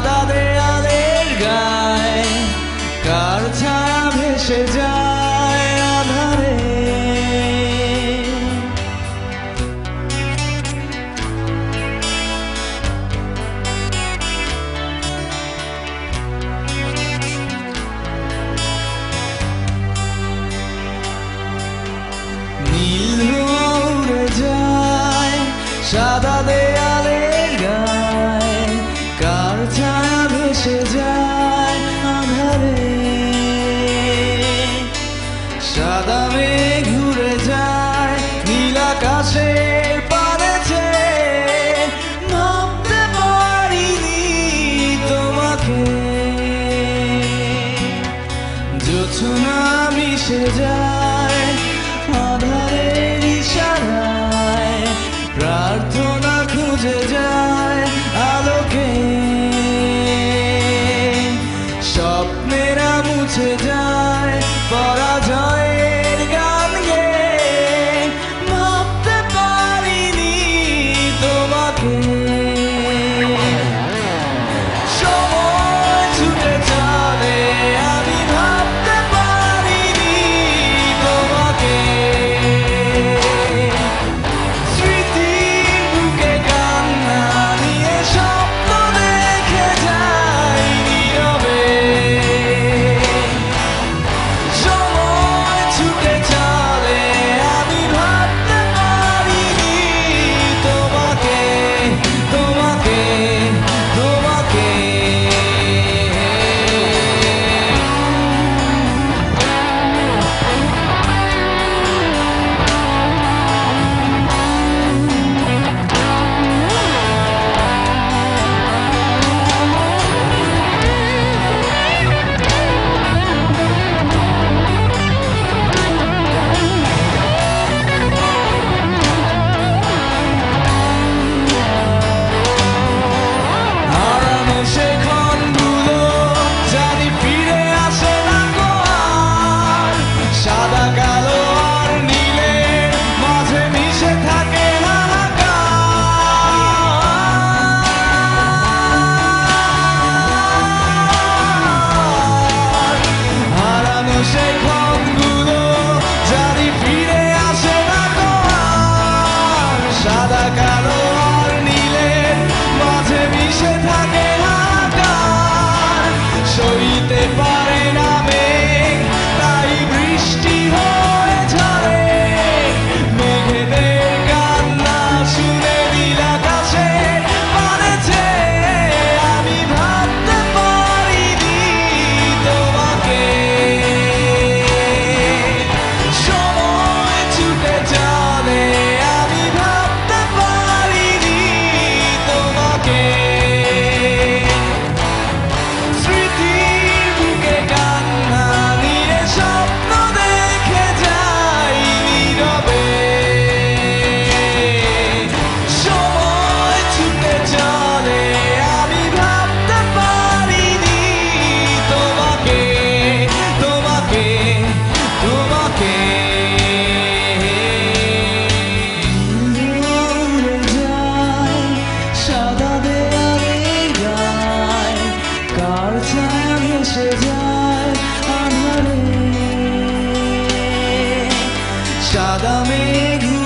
কাদা দেয়ালের গায়ে কার ছায়া ভেসে যায় আধারে? নীল উড়ে যায় সাদা দেয় সাদা ঘুরে যায় নীল আকাশের পারেছে তোমাকে। মিশে যায় ただ巡